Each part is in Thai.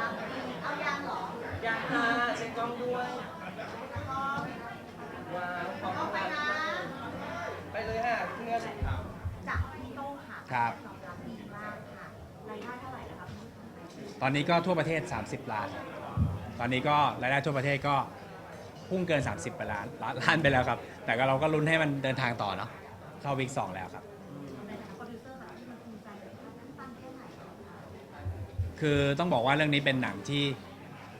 รับอีกเอายังเหรออยากมาเช็คกล้องด้วยพร้อมว้าวขอบพร้อคุมณไปมากนะไปเลยค่ะเพื่อนจากพี่โต้งค่ะครับตอบรับดีมากค่ะรายได้เท่าไหร่แล้วครับตอนนี้ก็ทั่วประเทศ 30 ล้าน ตอนนี้ก็รายได้ทั่วประเทศก็พุ่งเกิน 30 ไปล้านล้านล้านไปแล้วครับ แต่ก็เราก็ลุ้นให้มันเดินทางต่อเนาะ เข้าวิกสองแล้วครับ คือต้องบอกว่าเรื่องนี้เป็นหนังที่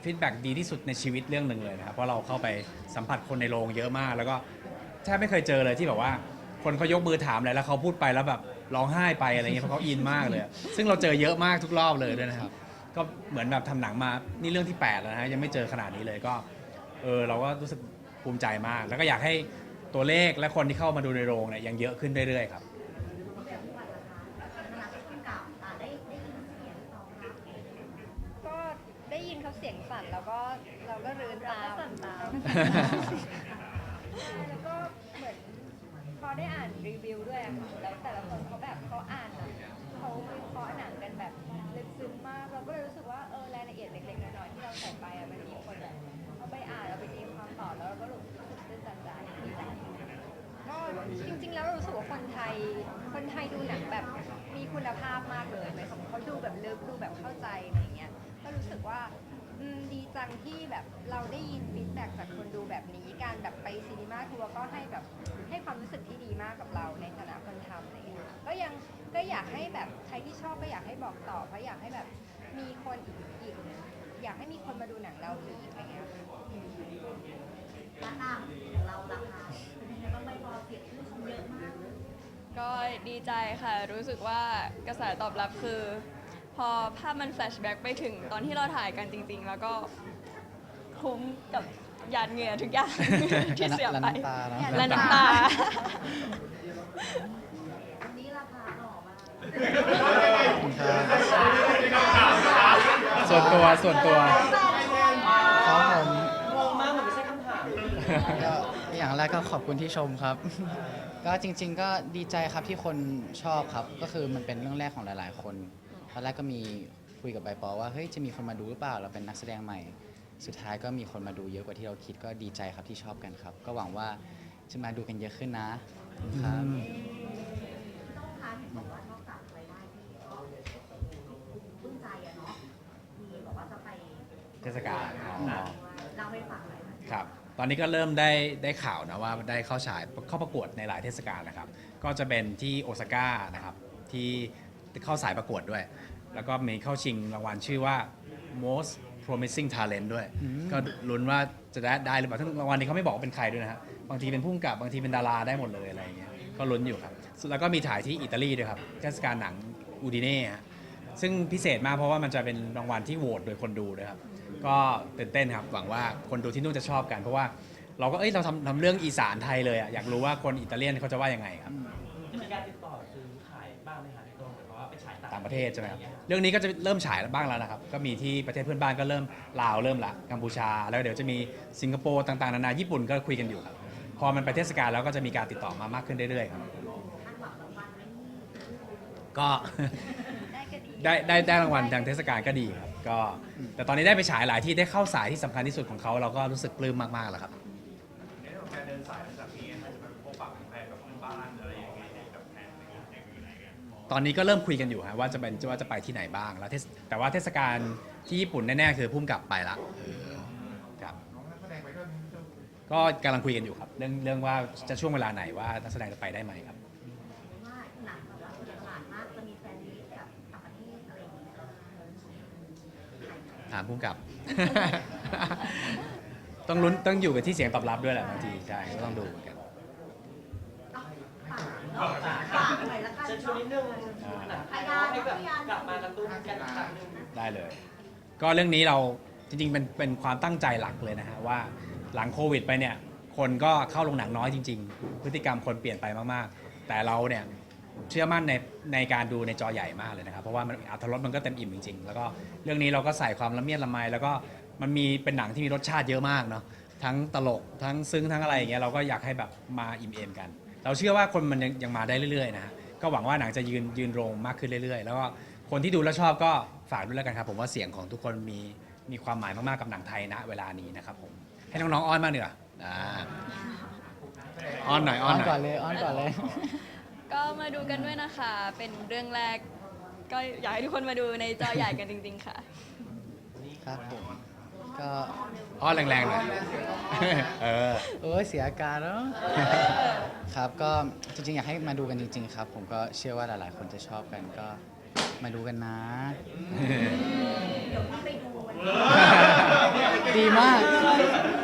ฟีดแบ็ดีที่สุดในชีวิตเรื่องหนึ่งเลยนะครับ เพราะเราเข้าไปสัมผัสคนในโรงเยอะมาก แล้วก็แทบไม่เคยเจอเลยที่แบบว่า คนเขายกมือถามอะไรแล้วเขาพูดไปแล้วแบบร้องไห้ไปอะไรเงี้ยเพราะเขาอินมากเลย ซึ่งเราเจอเยอะมากทุกรอบเลยด้วยนะครับ ก็เหมือนแบบทำหนังมานี่เรื่องที่8แล้วนะฮะยังไม่เจอขนาดนี้เลยก็เออเราก็รู้สึกภูมิใจมาก แล้วก็อยากให้ตัวเลขและคนที่เข้ามาดูในโรงเนี่ยยังเยอะขึ้นเรื่อยๆครับผู้บัตรราคาในฐานะที่ผู้กำกับอ่าได้ได้ยินเสียงตอบรับ ก็ได้ยิน เสียงสั่นแล้วก็เราก็รื้นตามเราก็สั่นตามเรก็สั่นตามแล้วก็เหมือนพอได้อ่านรีวิวด้วยอะค่ะแล้วแต่ละคนเขาแบบเขาอ่านอะเขาวิเคราะห์หนังกันแบบลึกซึ้งมาก เราก็เลยรู้สึกว่าเออรายละเอียดเล็กๆน้อยๆที่เราใส่ไปอะมันมีคนแบบเอาไปอ่านเอาไปตีความต่อแล้วเราก็รู้สึกตื้นตันใจดีใจก็จริงๆ แล้วรู้สึกว่าคนไทย คนไทยดูหนังแบบมีคุณภาพมากเลยหมายความว่าเขาดูแบบลึกดูแบบเข้าใจอะไรเงี้ยก็รู้สึกว่า อืมดีจังที่แบบเราได้ยินฟีดแบ็กจากคนดูแบบนี้ การแบบไปซีนีมาทัวร์ก็ให้แบบให้ความรู้สึกที่ดีมากกับเราในฐานะคนทำอะไรอย่างเงี้ยก็ยังก็อยากให้แบบใครที่ชอบก็อยากให้บอกต่อเพราะอยากให้แบบมีคนอีกอีกอยากให้มีคนมาดูหนังเราอีกอะไรเงี้ยราคาของเราราคาเป็นยังไงบ้างไม่พอเสียงชื่นชมเยอะมาก ก็ดีใจค่ะ รู้สึกว่ากระแสตอบรับคือ อภาพมันแฟลชแบ็กไปถึงตอนที่เราถ่ายกันจริง ๆ แล้วก็คุ้มกับหยาดเหงื่อทุกอย่าง ที่เสียไปและน้ำตาเนอะและน้ำตาอันนี้ราคาหล่อมากส่วนตัวส่วนตัวครับผมงงมากเหมือนไม่ใช่คำถามก็อย่างแรกก็ขอบคุณที่ชมครับ ก็จริง ๆ ก็ดีใจครับที่คนชอบครับ ก็คือมันเป็นเรื่องแรกของหลาย ๆ คนต อนแรกก็มีคุยกับใบปอว่าเฮ้ยจะมีคนมาดูหรือเปล่าเราเป็นนักแสดงใหม่ สุดท้ายก็มีคนมาดูเยอะกว่าที่เราคิดก็ดีใจครับที่ชอบกันครับ ก็หวังว่าจะมาดูกันเยอะขึ้นนะครับต้องค้าเห็นบอกว่านอกจากรายได้ที่ก็ปลื้มใจอะเนาะมีบอกว่าจะไปเทศกาลอ๋อเล่าให้ฟังหน่อยค่ะครับตอนนี้ก็เริ่มได้ได้ข่าวนะว่าได้เข้าฉายเข้าประกวดในหลายเทศกาลนะครับ ก็จะเป็นที่โอซาก้านะครับที่ เข้าสายประกวดด้วย แล้วก็มีเข้าชิงรางวัลชื่อว่า most promising talent ด้วย ก็ลุ้นว่าจะได้ได้หรือเปล่าทั้งรางวัลนี้เขาไม่บอกว่าเป็นใครด้วยนะฮะบางทีเป็นผู้กำกับบางทีเป็นดาราได้หมดเลยอะไรอย่างเงี้ยก็ลุ้นอยู่ครับ แล้วก็มีถ่ายที่อิตาลีด้วยครับเทศกาลหนังอูดิเน่ฮะซึ่งพิเศษมากเพราะว่ามันจะเป็นรางวัลที่โหวตโดยคนดูด้วยครับ ก็ตื่นเต้นครับหวังว่าคนดูที่นู่นจะชอบกัน เพราะว่าเราก็เอ้ยเราทำทำเรื่องอีสานไทยเลยอะอยากรู้ว่าคนอิตาเลียนเขาจะว่ายังไงครับาไปฉายต่างประเทศใช่ไหมครับเรื่องนี้ก็จะเริ่มฉายแล้วบ้างแล้วนะครับก็มีที่ประเทศเพื่อนบ้านก็เริ่มลาวเริ่มละกัมพูชา แล้วเดี๋ยวจะมีสิงคโปร์ต่างๆนานาญี่ปุ่นก็คุยกันอยู่ครับพอมันไปเทศกาลแล้วก็จะมีการติดต่อมามากขึ้นเรื่อยๆครับคาดหวังรางวัลไหมก็ได้ก็ดีได้ได้ได้รางวัลทางเทศกาลก็ดีครับก็แต่ตอนนี้ได้ไปฉายหลายที่ได้เข้าสายที่สำคัญที่สุดของเขาเราก็รู้สึกปลื้มมากๆแล้วครับ ในเรื่องของการเดินสายหลังจากนี้ ตอนนี้ก็เริ่มคุยกันอยู่ฮะว่าจะเป็นว่าจะไปที่ไหนบ้างแล้วเทศแต่ว่าเทศกาลที่ญี่ปุ่นแน่ๆคือพุ่มกลับไปละเออครับน้องนักแสดงไปด้วยมั้ยก็กำลังคุยกันอยู่ครับเรื่องเรื่องว่าจะช่วงเวลาไหนว่านักแสดงจะไปได้ไหมครับ ว่าหนังแบบว่าเสียงหลานมากจะมีแฟนมีตกับต่างประเทศอะไรอย่างเงี้ยถามพุ่มกลับ ต้องลุ้นต้องอยู่กับที่เสียงตอบรับด้วยแหละบางทีใช่ก็ต้องดูเหมือนกัน เอาฝากเนาะฝากหน่อยละกัน เชวนนิดนึงหนังไทยเนาะให้แบบกลับมากระตุ้นกันอีกครั้งหนึงได้เลย ก็เรื่องนี้เราจริงๆเป็นเป็นความตั้งใจหลักเลยนะฮะว่าหลังโควิดไปเนี่ยคนก็เข้าโรงหนังน้อยจริง ๆ พฤติกรรมคนเปลี่ยนไปมากๆ แต่เราเนี่ยเชื่อมั่นในในการดูในจอใหญ่มากเลยนะครับ เพราะว่ามันอัตรสมันก็เต็มอิ่มจริงๆ แล้วก็เรื่องนี้เราก็ใส่ความละเมียดละไมแล้วก็มันมีเป็นหนังที่มีรสชาติเยอะมากเนาะทั้งตลกทั้งซึ้งทั้งอะไรอย่างเงี้ยเราก็อยากให้แบบมาอิ่มเอมกัน เราเชื่อว่าคนมันยังยังมาได้เรื่อยๆนะฮะ ก็หวังว่าหนังจะยืนยืนโรงมากขึ้นเรื่อยๆ แล้วก็คนที่ดูแล้วชอบก็ฝากด้วยแล้วกันครับ ผมว่าเสียงของทุกคนมีมีความหมายมากๆกับหนังไทยณเวลานี้นะครับผมให้น้องๆอ้อนมากเนีกว่ยอ่าอ้อนหน่อยอ้อ้ออนนหน่ก่ออนยเลยอ้อนก่อนเลย ก็มาดูกันด้วยนะคะ เป็นเรื่องแรก ก็อยากให้ทุกคนมาดูในจอใหญ่กันจริง ๆ ค่ะ ครับผม ก็อ้อนแรงๆหน่อยเออโอ้ยเสียอาการแล้วครับก็จริงๆ อยากให้มาดูกันจริง ๆ ครับ ผมก็เชื่อว่าหลายๆ คนจะชอบกันก็มาดูกันนะเดี๋ยวพี่ไปดูวันนี้ดีมากเ